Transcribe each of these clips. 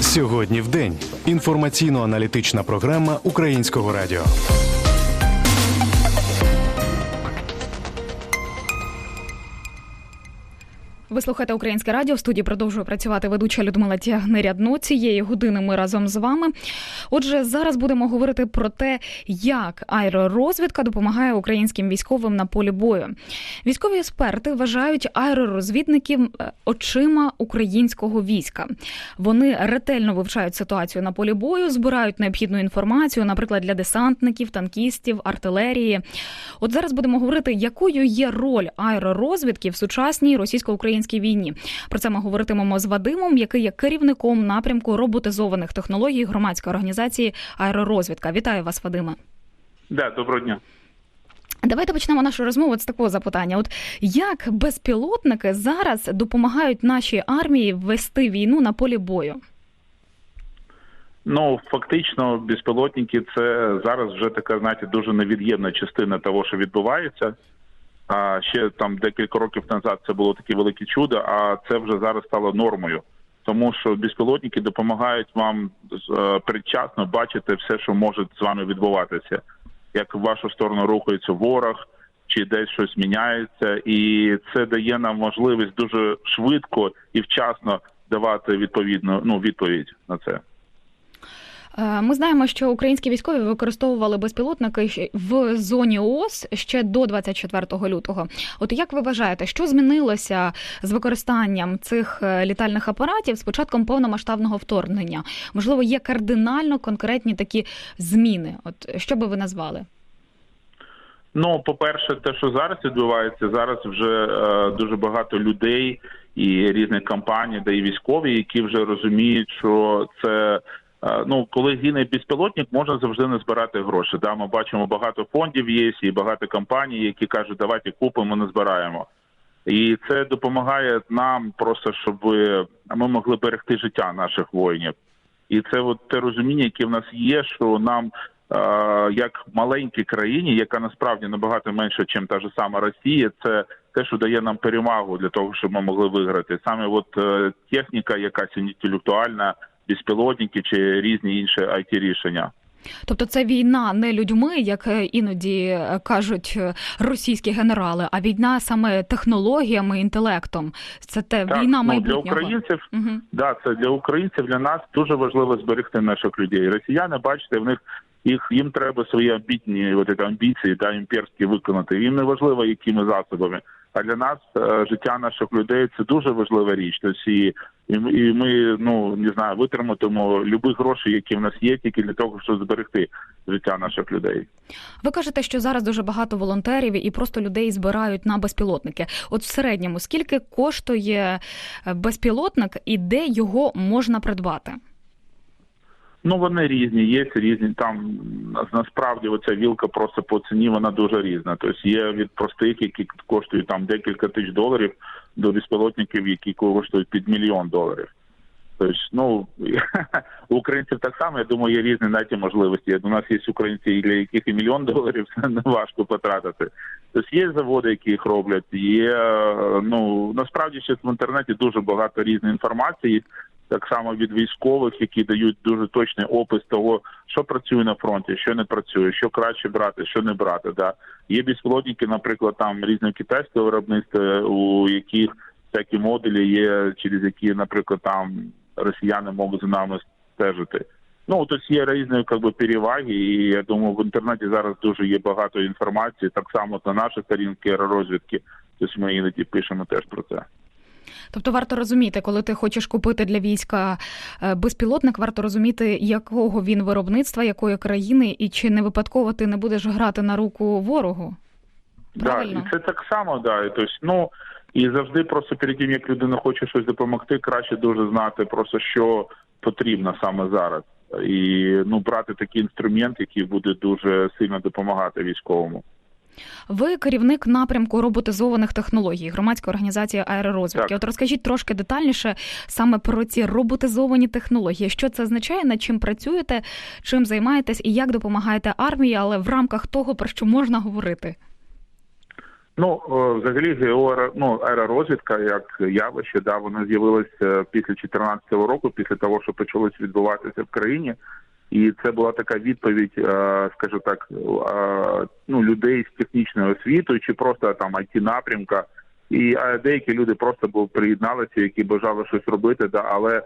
Сьогодні в день. Інформаційно-аналітична програма Українського радіо. Ви слухаєте українське радіо. В студії продовжує працювати ведуча Людмила Тягнерядно. Цієї години ми разом з вами. Отже, зараз будемо говорити про те, як аеророзвідка допомагає українським військовим на полі бою. Військові експерти вважають аеророзвідників е, очима українського війська. Вони ретельно вивчають ситуацію на полі бою, збирають необхідну інформацію, наприклад, для десантників, танкістів, артилерії. От зараз будемо говорити, якою є роль аеророзвідки в сучасній російсько-українській війні. Про це ми говоритимемо з Вадимом, який є керівником напрямку роботизованих технологій громадської організації Аеророзвідка. Вітаю вас, Вадиме. Да, доброго дня. Давайте почнемо нашу розмову з такого запитання: от як безпілотники зараз допомагають нашій армії вести війну на полі бою? Ну фактично, безпілотники це зараз вже така, знаєте, дуже невід'ємна частина того, що відбувається. А ще там декілька років назад це було таке велике чудо, а це вже зараз стало нормою. Тому що безпілотники допомагають вам е, передчасно бачити все, що може з вами відбуватися, як в вашу сторону рухається ворог, чи десь щось міняється, і це дає нам можливість дуже швидко і вчасно давати відповідну ну відповідь на це. Е, Ми знаємо, що українські військові використовували безпілотники в зоні ООС ще до 24 лютого. От як ви вважаєте, що змінилося з використанням цих е, літальних апаратів з початком повномасштабного вторгнення? Можливо, є кардинально конкретні такі зміни? От що би ви назвали? Ну, по-перше, те, що зараз відбувається, зараз вже е, дуже багато людей і різних компаній, де і військові, які вже розуміють, що це ну коли гине безпілотник, можна завжди не збирати гроші. Да, ми бачимо багато фондів є і багато компаній, які кажуть, давайте купимо, не збираємо. І це допомагає нам просто, щоб ми могли берегти життя наших воїнів. І це от те розуміння, яке в нас є, що нам як маленькій країні, яка насправді набагато менше, ніж та ж сама Росія, це те, що дає нам перемагу для того, щоб ми могли виграти. Саме от е, техніка, якась інтелектуальна, безпілотники чи різні інші it рішення. Тобто це війна не людьми, як е, іноді е, кажуть російські генерали, а війна саме технологіями, інтелектом. Це те так, війна ну, майбутнього. для українців. Угу. Да, це для українців для нас дуже важливо зберегти наших людей. Росіяни, бачите, в них їх їм треба свої амбітні от ці амбіції та імперські виконати. Їм не важливо, якими засобами. А для нас е, життя наших людей це дуже важлива річ. Тобто і, і ми ну не знаю, витриматимо любі гроші, які в нас є, тільки для того, щоб зберегти життя наших людей. Ви кажете, що зараз дуже багато волонтерів і просто людей збирають на безпілотники. От в середньому скільки коштує безпілотник і де його можна придбати? Ну вони різні, є різні. Там насправді оця вілка просто по ціні вона дуже різна. Тобто є від простих, які коштують там декілька тисяч доларів, до безпілотників, які коштують під мільйон доларів. Тобто, ну у українців так само, я думаю, є різні навіть можливості. У нас є українці, для яких і мільйон доларів це не важко потратити. Тобто є заводи, які їх роблять. Є ну насправді ще в інтернеті дуже багато різної інформації так само від військових, які дають дуже точний опис того, що працює на фронті, що не працює, що краще брати, що не брати. Да є безпілотники, наприклад, там різне китайське виробництво, у яких такі модулі є, через які, наприклад, там росіяни можуть за нами стежити. Ну тобто є різні как би, переваги, і я думаю, в інтернеті зараз дуже є багато інформації, так само на наші сторінки розвідки. Тобто ми іноді пишемо теж про це. Тобто варто розуміти, коли ти хочеш купити для війська безпілотник, варто розуміти, якого він виробництва, якої країни, і чи не випадково ти не будеш грати на руку ворогу. Правильно? Да, і це так само, да. І, тобто, ну і завжди просто перед тим, як людина хоче щось допомогти, краще дуже знати просто що потрібно саме зараз. І ну брати такий інструмент, який буде дуже сильно допомагати військовому. Ви керівник напрямку роботизованих технологій громадської організації аеророзвідки. От розкажіть трошки детальніше саме про ці роботизовані технології. Що це означає, над чим працюєте, чим займаєтесь і як допомагаєте армії, але в рамках того, про що можна говорити? Ну, е, взагалі, геоаеро, ну, аеророзвідка як явище, да, воно з'явилося після 2014 року, після того, що почалось відбуватися в країні. І це була така відповідь, е, скажу так, е, ну, людей з технічною освітою чи просто там it напрямка. І деякі люди просто приєдналися, які бажали щось робити. Да, але е,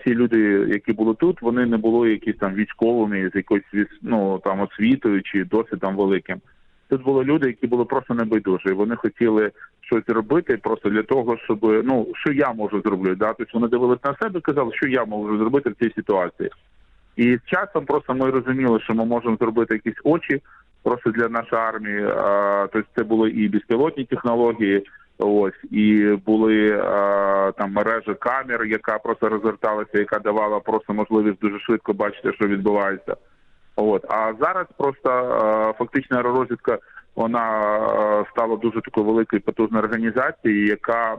всі люди, які були тут, вони не були якісь там військовими з якоюсь ну, там освітою чи досвідом великим. Тут були люди, які були просто небайдужі. Вони хотіли щось робити просто для того, щоб ну що я можу зробити. Да? Тобто вони дивилися на себе і казали, що я можу зробити в цій ситуації. І з часом просто ми розуміли, що ми можемо зробити якісь очі просто для нашої армії. А, тобто це були і безпілотні технології, ось і були а, там мережа камер, яка просто розверталася, яка давала просто можливість дуже швидко бачити, що відбувається. От а зараз просто е, фактично аеророзвідка вона е, стала дуже такою великою потужною організацією, яка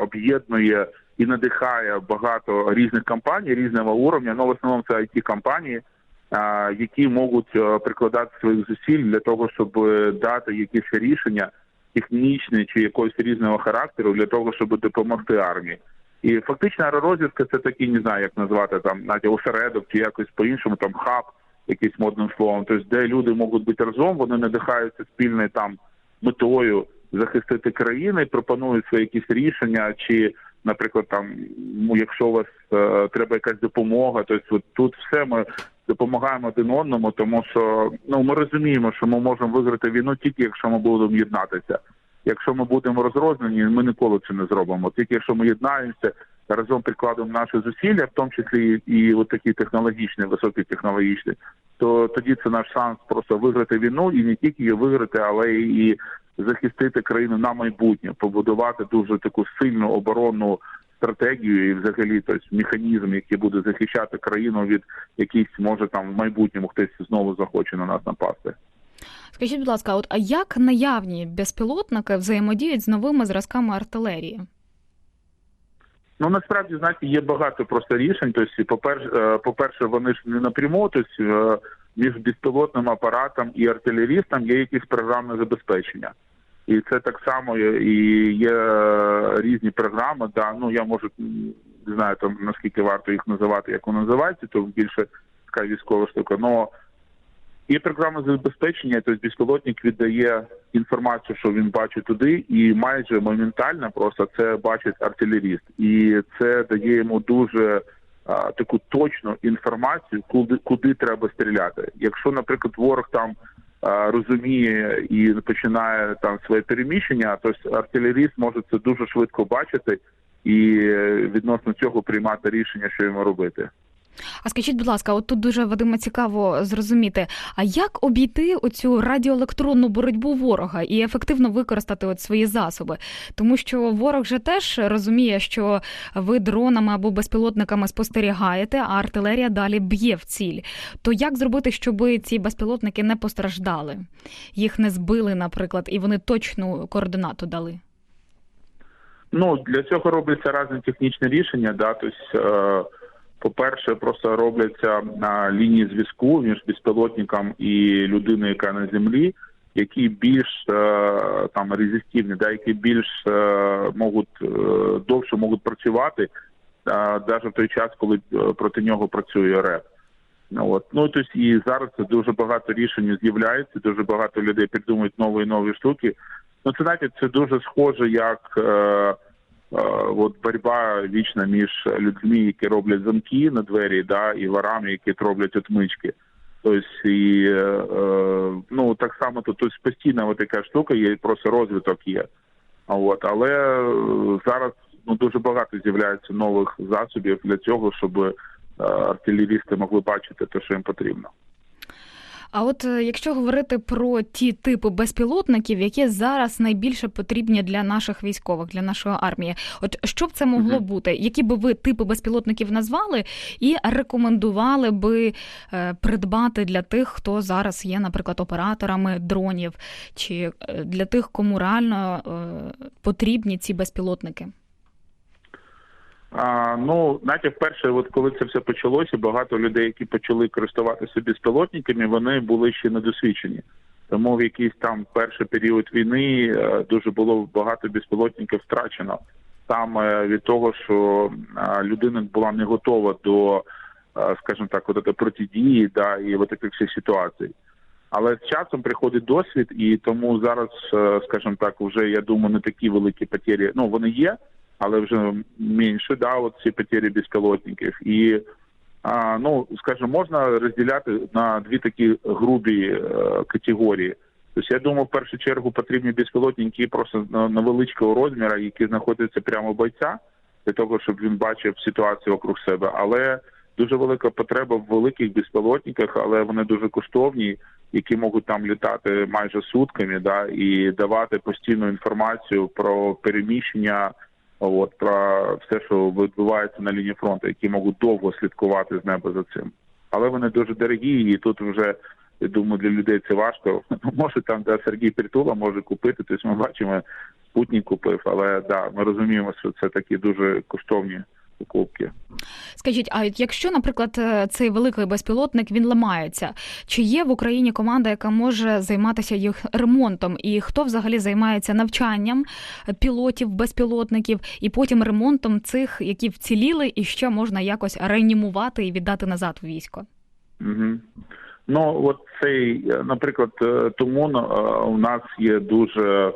об'єднує і надихає багато різних компаній різного уровня. Ну в основному це it компанії, які можуть е, прикладати своїх зусиль для того, щоб е, дати якісь рішення технічні чи якогось різного характеру для того, щоб допомогти армії. І фактично аеророзвідка це такий, не знаю, як назвати там навіть осередок чи якось по-іншому, там хаб, якийсь модним словом. Тобто, де люди можуть бути разом, вони надихаються спільною там метою захистити країни, пропонують свої якісь рішення, чи, наприклад, там, ну, якщо у вас е, треба якась допомога, тобто от тут все ми допомагаємо один одному, тому що ну ми розуміємо, що ми можемо виграти війну тільки якщо ми будемо єднатися. Якщо ми будемо розрознені, ми ніколи це не зробимо. Тільки якщо ми єднаємося, разом прикладемо наші зусилля, в тому числі і, і от такі технологічні, високотехнологічні, то тоді це наш шанс просто виграти війну і не тільки її виграти, але і захистити країну на майбутнє, побудувати дуже таку сильну оборонну стратегію і взагалі тобто, механізм, який буде захищати країну від якихось, може там в майбутньому хтось знову захоче на нас напасти. Скажіть, будь ласка, от а як наявні безпілотники взаємодіють з новими зразками артилерії? Ну насправді знаєте, є багато просто рішень. Тобто, по-перше, по-перше, вони ж не напряму, тобто е, між безпілотним апаратом і артилерістом є якісь програмне забезпечення. І це так само і є різні програми. Да, ну я можу не знаю там наскільки варто їх називати, як вони називаються, то більше така військова штука. Но Є програма забезпечення, тобто безпілотник віддає інформацію, що він бачить туди, і майже моментально просто це бачить артилеріст, і це дає йому дуже таку точну інформацію, куди куди треба стріляти. Якщо, наприклад, ворог там розуміє і починає там своє переміщення, то артилеріст може це дуже швидко бачити і е, відносно цього приймати рішення, що йому робити. А скажіть, будь ласка, от тут дуже Вадима цікаво зрозуміти, а як обійти оцю радіоелектронну боротьбу ворога і ефективно використати от свої засоби? Тому що ворог же теж розуміє, що ви дронами або безпілотниками спостерігаєте, а артилерія далі б'є в ціль. То як зробити, щоб ці безпілотники не постраждали? Їх не збили, наприклад, і вони точну координату дали? Ну для цього робляться різні технічні рішення. Да, тобто, по-перше, просто робляться на лінії зв'язку між безпілотником і людиною, яка на землі, які більш е, там резистивні, да, які більш е, можуть е, довше можуть працювати, навіть в той час, коли проти нього працює РЕП. Ну, От. Ну, тобто, і зараз це дуже багато рішень з'являється, дуже багато людей придумують нові і нові штуки. Ну, це знаєте, це дуже схоже, як е, от боротьба вічна між людьми, які роблять замки на двері, да, і ворами, які роблять отмички. Тобто, і е, е, ну так само тут тобто, постійна от така штука, є просто розвиток є. От, але е, зараз ну дуже багато з'являється нових засобів для цього, щоб е, артилерісти могли бачити те, що їм потрібно. А от е, якщо говорити про ті типи безпілотників, які зараз найбільше потрібні для наших військових, для нашої армії, от що б це могло Мгм. бути? Які би ви типи безпілотників назвали і рекомендували би е, придбати для тих, хто зараз є, наприклад, операторами дронів, чи е, для тих, кому реально потрібні ці безпілотники? А, ну, знаєте, вперше, от коли це все почалося, багато людей, які почали користуватися безпілотниками, вони були ще недосвідчені. Тому в якийсь там перший період війни е, дуже було багато безпілотників втрачено саме від того, що е, людина була не готова до, е, скажімо так, от протидії, да, і от таких всіх ситуацій. Але з часом приходить досвід, і тому зараз, скажімо так, вже я думаю, не такі великі потері. Ну вони є, але вже менше, да, от ці потері безпілотників. І а, ну, скажімо, можна розділяти на дві такі грубі е, категорії. Тобто, я думаю, в першу чергу потрібні безпілотники просто невеличкого розміру, які знаходяться прямо бойця, для того, щоб він бачив ситуацію вокруг себе. Але дуже велика потреба в великих безпілотниках, але вони дуже коштовні, які можуть там літати майже сутками, да, і давати постійну інформацію про переміщення, от про все, що відбувається на лінії фронту, які можуть довго слідкувати з неба за цим. Але вони дуже дорогі, і тут вже я думаю, для людей це важко. Може там де Сергій Притула може купити. Тобто ми бачимо, спутник купив, але да, ми розуміємо, що це такі дуже коштовні покупки. Скажіть, а якщо, наприклад, е, цей великий безпілотник він ламається, чи є в Україні команда, яка може займатися їх ремонтом? І хто взагалі займається навчанням пілотів, безпілотників і потім ремонтом цих, які вціліли, і що можна якось реанімувати і віддати назад в військо? Угу. Ну, от цей, е, наприклад, е, тому е, у нас є дуже,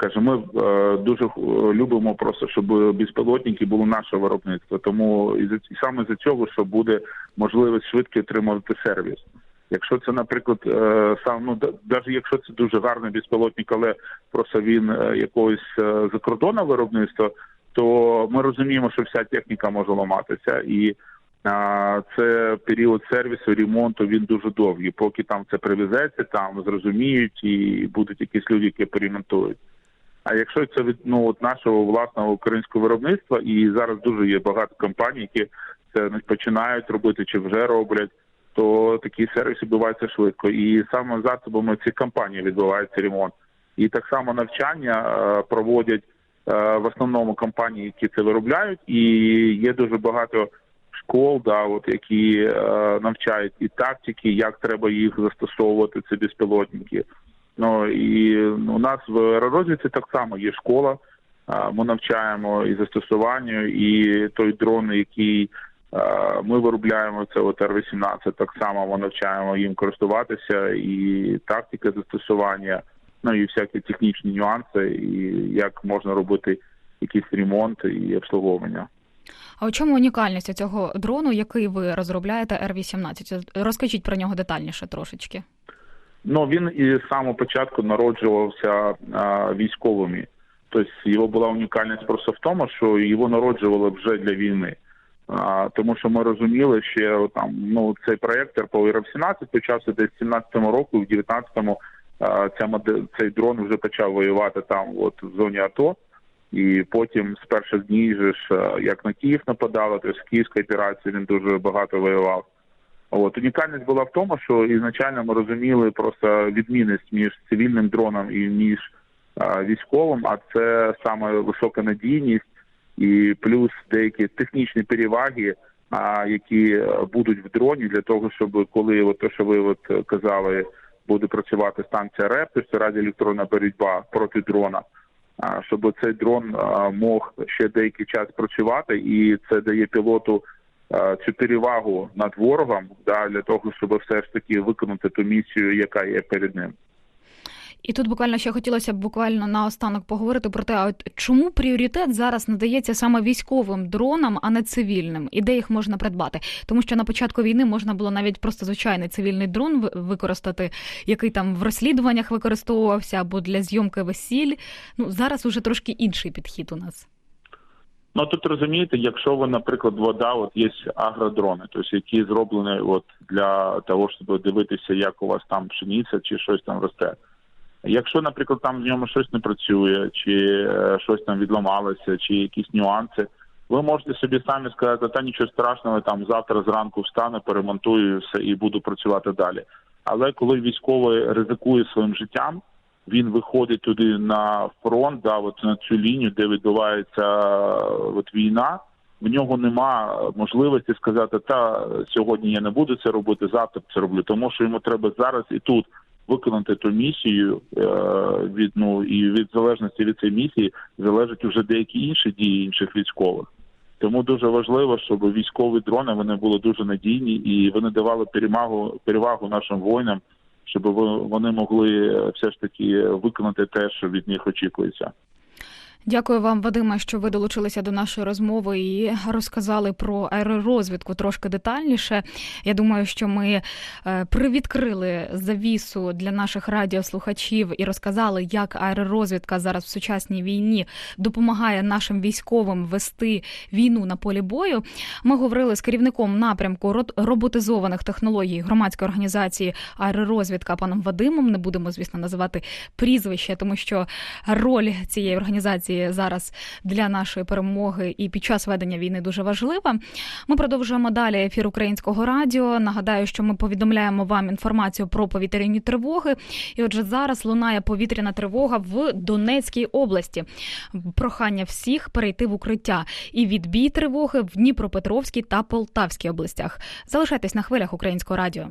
скажімо, ми е, дуже е, любимо просто, щоб безпілотники були наше виробництво. Тому і за- саме за цього, що буде можливість швидко отримувати сервіс. Якщо це, наприклад, е, сам ну навіть якщо це дуже гарний безпілотник, але просто він якогось е, закордонного виробництва, то ми розуміємо, що вся техніка може ламатися і. А, Це період сервісу, ремонту. Він дуже довгий. Поки там це привезеться, там зрозуміють і будуть якісь люди, які поремонтують. А якщо це від ну от нашого власного українського виробництва, і зараз дуже є багато компаній, які це починають робити чи вже роблять, то такий сервіс відбувається швидко. І саме засобами цих компаній відбувається ремонт. І так само навчання е, проводять е, в основному компанії, які це виробляють, і є дуже багато школ, да, от які е, навчають і тактики, як треба їх застосовувати, ці безпілотники. Ну і у нас в аеророзвідці так само є школа. Ми навчаємо і застосуванню, і той дрон, який ми виробляємо, це от Р-18, так само ми навчаємо їм користуватися, і тактика застосування, ну і всякі технічні нюанси, і як можна робити якийсь ремонт і обслуговування. А у чому унікальність цього дрону, який ви розробляєте Р-18? Розкажіть про нього детальніше трошечки. Ну він і з самого початку народжувався а, військовими. Тобто його була унікальність просто в тому, що його народжували вже для війни. А, тому що ми розуміли, що там ну цей проєкт РПО 17 почався десь в 17-му року, в 19-му а, ця модель, цей дрон вже почав воювати там, от в зоні АТО. І потім з перших днів же ж як на Київ нападали, то в Київській операції він дуже багато воював. От унікальність була в тому, що ізначально ми розуміли просто відмінність між цивільним дроном і між а, військовим, а це саме висока надійність і плюс деякі технічні переваги, а, які е, будуть в дроні для того, щоб коли от те, що ви от казали, буде працювати станція РЕП, тобто радіоелектронна боротьба проти дрона. а, Щоб цей дрон мог ще деякий час працювати, і це дає пілоту цю перевагу над ворогом да, для того, щоб все ж таки виконати ту місію, яка є перед ним. І тут буквально ще хотілося б буквально наостанок поговорити про те, а от чому пріоритет зараз надається саме військовим дронам, а не цивільним, і де їх можна придбати? Тому що на початку війни можна було навіть просто звичайний цивільний дрон ви- використати, який там в розслідуваннях використовувався або для зйомки весіль. Ну зараз уже трошки інший підхід у нас. Ну тут розумієте, якщо ви, наприклад, вода, от є агродрони, тобто які зроблені от для того, щоб дивитися, як у вас там пшениця чи щось там росте. Якщо, наприклад, там в ньому щось не працює, чи е, щось там відламалося, чи якісь нюанси, ви можете собі самі сказати, та нічого страшного, там завтра зранку встану, перемонтую все і буду працювати далі. Але коли військовий ризикує своїм життям, він виходить туди на фронт, да, от на цю лінію, де відбувається от війна. В нього нема можливості сказати, та сьогодні я не буду це робити, завтра це роблю, тому що йому треба зараз і тут виконати ту місію е, від ну і від залежності від цієї місії залежать уже деякі інші дії інших військових. Тому дуже важливо, щоб військові дрони вони були дуже надійні і вони давали перемагу перевагу нашим воїнам, щоб вони могли е, все ж таки виконати те, що від них очікується. Дякую вам, Вадиме, що ви долучилися до нашої розмови і розказали про аеророзвідку трошки детальніше. Я думаю, що ми е, привідкрили завісу для наших радіослухачів і розказали, як аеророзвідка зараз в сучасній війні допомагає нашим військовим вести війну на полі бою. Ми говорили з керівником напрямку роботизованих технологій громадської організації аеророзвідка паном Вадимом. Не будемо, звісно, називати прізвище, тому що роль цієї організації зараз для нашої перемоги і під час ведення війни дуже важлива. Ми продовжуємо далі ефір українського радіо. Нагадаю, що ми повідомляємо вам інформацію про повітряні тривоги. І отже, зараз лунає повітряна тривога в Донецькій області. Прохання всіх перейти в укриття і відбій тривоги в Дніпропетровській та Полтавській областях. Залишайтесь на хвилях українського радіо.